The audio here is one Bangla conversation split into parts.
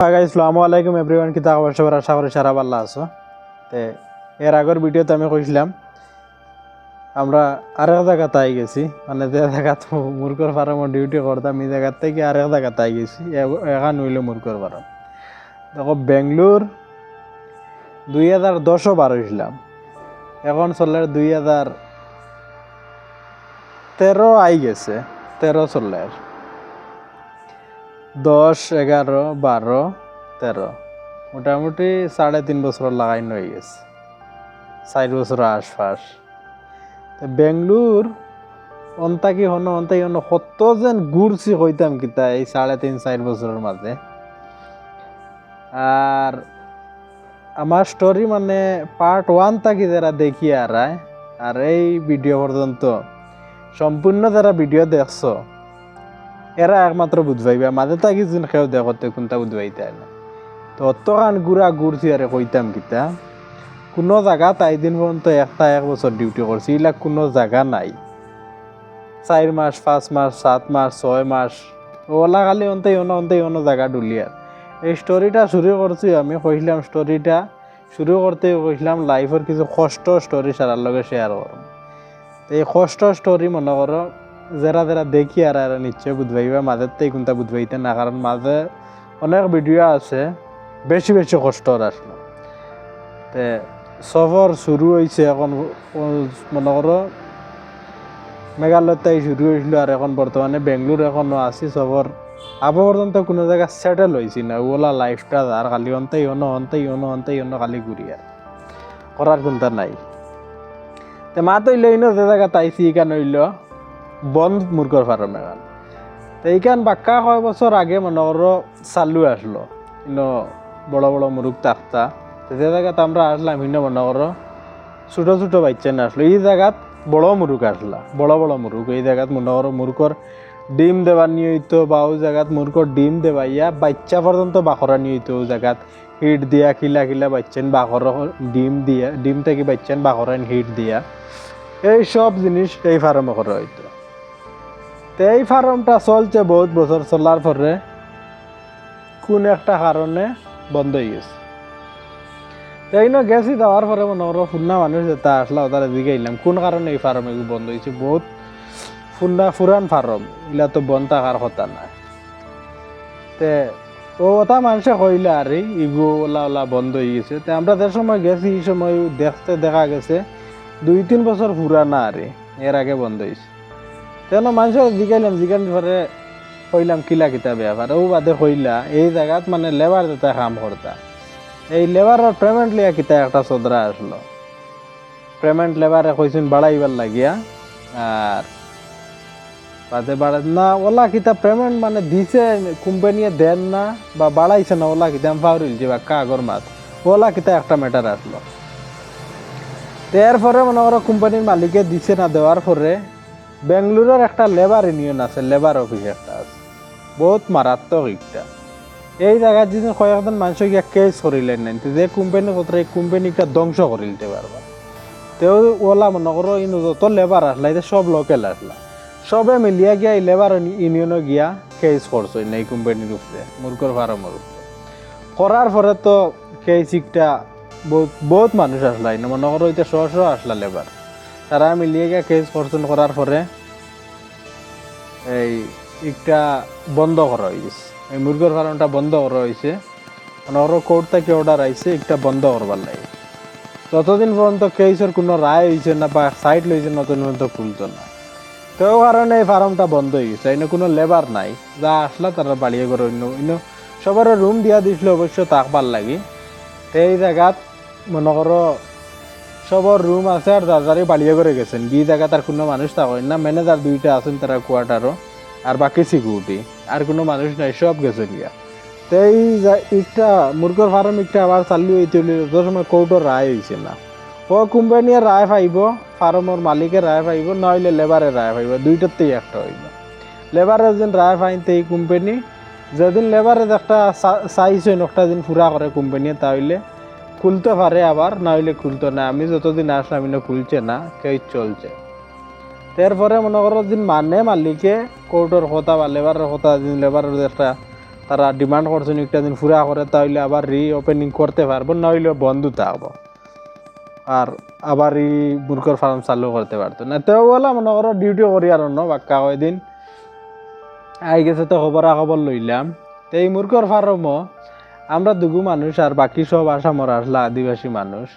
আসসালামু আলাইকুম এভরিওয়ান কিতা খবর সবার? আশা করি সারা ভালো আছো। তে, এর আগের ভিডিওতে আমি কইছিলাম, আমরা আরেক জায়গাতে আই গেছি। মানে যে জায়গাত মুরগর ফার্মর ডিউটি করতাম, এই জায়গার থেকে আরেক জায়গাতে আই গেছি। এখান হইল মুরগর ফার্ম দেখো, বেঙ্গলোর দুই হাজার দশও বার হয়েছিলাম এখন চলে দুই হাজার তেরো আই গেছে, তেরো চলে দশ, এগারো, বারো, তেরো। মোটামুটি সাড়ে তিন বছর লাগাই হয়ে গেছে। চার বছর আশপাশ। তো বেঙ্গলোর, অন্তাকি হন অন্তাকি হন, কত যেন ঘুরছি কইতাম কিতা এই সাড়ে তিন, চার বছরের মাঝে। আর আমার স্টোরি মানে পার্ট ওয়ান থাকি যারা দেখি আর আর এই ভিডিও পর্যন্ত সম্পূর্ণ যারা ভিডিও দেখছ এরা একমাত্র বুঝবাইবা মাঝে থাকি যোন খেয়েও দেখতে কোনটা বুঝবাইতে না তো অতখান ঘুরা ঘুরছি আরে কইতাম কিতা, কোনো জায়গা তাই দিন পর্যন্ত একটা এক বছর ডিউটি করছি এইবিলাক কোনো জায়গা নাই। চার মাস, পাঁচ মাস, সাত মাস, ছয় মাস, ওলা খালি অন্তে অন্য অন্তে অন্য জায়গা ডুলিয়ার এই স্টোরিটা শুরু করছি আমি, কইলাম স্টোরিটা শুরু করতে কইলাম লাইফের কিছু কষ্ট স্টোরি সারার লগে করম তো এই কষ্ট স্টোরি মনে করো যারা যারা দেখি আর আর নিশ্চয় বুঝবাইবা মাঝের থেকে কোনটা বুঝবাইতে না কারণ মাঝে অনেক ভিডিও আছে, বেশি বেশি কষ্টর আসলো। তে সফর শুরু হয়েছে এখন মনে করো মেঘালয় তাই শুরু হয়েছিল আর এখন বর্তমানে বেঙ্গলোর এখনও আছি সফর আবো পর্যন্ত কোনো জায়গা সেটেল হয়েছি না ওলা লাইফটা আর খালি অন্তে অন্য অন্তে অন্য অন্তে অন্য খালি ঘুরি আর করার কোনটা নাই। তে মা তো ইলো ইনো যে জায়গা তাইছি ইকান হইল। বন্ধ মুরগর ফার্ম এখান। এইখান বাক্কা কয় বছর আগে মনে চালু আসলো ইনো বড় বড় মুরুগ তাকতা তো যে জায়গাত আমরা আসলাম ইনো মনে করো ছোটো ছোটো বাচ্চা না আসলো এই জায়গাত বড় মুরুগ আসলা বড় বড় মুরুগ এই জায়গাত মনে করো ডিম দেবার নিয়ইতো বা ওই জায়গাত মুরগর ডিম দেবাইয়া বাচ্চা পর্যন্ত বাখরা নিয়ইতো ওই জায়গাত হিট দিয়া, খিলা খিলা বাচ্চান বাখর ডিম দিয়া, ডিম থেকে বাচ্চান বাখরান হিট দিয়া। এই সব জিনিস এই ফার্মে করা হইতো। তো এই ফার্মটা চলছে বহুত বছর চলার পরে। কোন একটা কারণে বন্ধ হয়ে গেছে। তো এই না গেছি যাওয়ার পরে মনে করো ফুন্না মানুষ যেটা আসলা তারা জিগাইলাম কোন কারণে এই ফার্ম এগুলো বন্ধ হয়েছে? বহুত ফুন্না ফুরান ফার্ম এগুলা তো বন্ধ থাকার কথা না। তে ও ওটা মানুষে কইলা আর ইগু ওলা ওলা বন্ধ হয়ে গেছে। তো আমরা যে সময় গেছি, এই সময় দেখতে দেখা গেছে, দুই তিন বছর পুরানা আর, এর আগে বন্ধ হয়েছে। তেন মানুষের জিগাইলাম জিগানোর পরে কইলাম, কিলা কিতা ব্যাপার ও বাদে কইলা, এই জায়গাত মানে লেবার যেটা কাম করতা এই লেবারের পেমেন্ট লিয়া কিতা একটা সদরা আসলো পেমেন্ট লেবারে কইছেন বাড়াইবার লাগিয়া আর বাদে বাড়া না ওলা কিতা পেমেন্ট মানে দিছে কোম্পানিয়ে দেন না, বা বাড়াইছে না ওলা কিতা আমি পাহরিল যে বা কাগর মাত ওলা কিতা একটা ম্যাটার আসলো এরপরে মনে করো কোম্পানির মালিকে দিছে না দেওয়ার পরে বেঙ্গলোরের একটা লেবার ইউনিয়ন আছে লেবার অফিস একটা আছে। বহুত মারাত্মক একটা এই জায়গায় যদি কয়েকজন মানুষ গিয়া কেস করিলেন নাই যে কোম্পানি কথা এই কোম্পানিটা ধ্বংস করে দিতে পারবা। তেও ওলা মনে করো ইনো যত লেবার আসলা এটা সব লোকেল আসলা। সবে মিলিয়া গিয়া এই লেবার ইউনিয়নে গিয়া কেস করছ, এই কোম্পানির উপরে মুরগর ফার্মের উপরে। করার পরে তো কেসিকটা বহুত বহুত মানুষ আসলা মনে করো এটা শহ শহ আসলা লেবার তারা মিলিয়ে গিয়া কেস করছেন করার পরে এই একটা বন্ধ করা হয়েছে এই মুরগির ফার্মটা বন্ধ করা হয়েছে মানে ওর কোর্ট থেকে অর্ডার আইছে একটা বন্ধ করবার লাগে। ততদিন পর্যন্ত কেসের কোনো রায় হয়েছে না বা সাইড লইছে না, ততদিন পর্যন্ত খুলতো না। তো কারণে এই ফার্মটা বন্ধ হয়ে গেছে। এনে কোনো লেবার নাই। যা আসলা তারা বাড়িয়ে করে অন্য অন্য সবার রুম দিয়া দিছিল, অবশ্য তাকবার লাগি। তো এই জায়গাত মনে করো সবর রুম আছে আর দাদারে বাড়িয়ে করে গেছেন। বি জায়গা তার কোনো মানুষ থাকেন না। ম্যানেজার দুইটা আছেন তারা কোয়ার্টারও আর বাকি সিকিউরিটি আর কোনো মানুষ নাই, সব গেছেন গিয়া তো এই একটা মুরগর ফার্ম একটা আবার চালু হইতে সময় কোর্টের রায় হয়েছে না। ও কোম্পানির রায় পাইব ফার্মের মালিকের রায় পাইব নইলে লেবারের রায় পাইব। দুইটাতেই একটা হইব। লেবারের যেন রায় পাইতে এই কোম্পানি, যেদিন লেবারের একটা চাইছে একটা দিন পুরা করে কোম্পানি তাহলে খুলতে পারে আবার না হইলে খুলতো না। আমি যতদিন আসলাম না খুলছে না কেউ চলছে। তারপরে মনে করো দিন মানে মালিকে কোর্টের কথা বা লেবারের কথা দিন লেবারের একটা তারা ডিমান্ড করছেন একটা দিন পুরা করে তাহলে আবার রি ওপেনিং করতে পারব নইলে বন্ধ থাকব। আর আবার এই মুরগর ফার্ম চালু করতে পারতো না। তো বলা মনে করো ডিউটি করি আর অন্য, বাক্কা কয়দিন আই গেছে তো খবর খবর লইলাম। তো এই মুরগর ফার্মও আমরা দুগু মানুষ আর বাকি সব আসামর আসলা আদিবাসী মানুষ।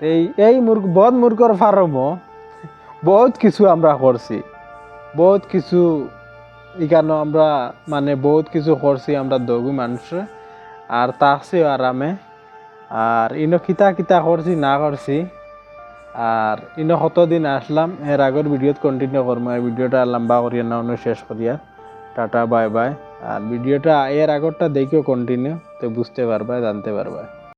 এই এই মুরগ বদ মুরগর ফার্মও বহুত কিছু আমরা করছি। বহুত কিছু এখানে আমরা মানে বহুত কিছু করছি আমরা দগু মানুষে। আর তাকছি আরামে আর ইনো কিতা কিতা করছি, না করছি। আর ইনো কতদিন আসলাম, এর আগের ভিডিওত কন্টিনিউ করব এই ভিডিওটা লম্বা করিয়া না শেষ করিয়া টাটা, বাই বাই। আর ভিডিওটা এর আগরটা দেখিও কন্টিনিউ তো বুঝতে পারবা জানতে পারবা।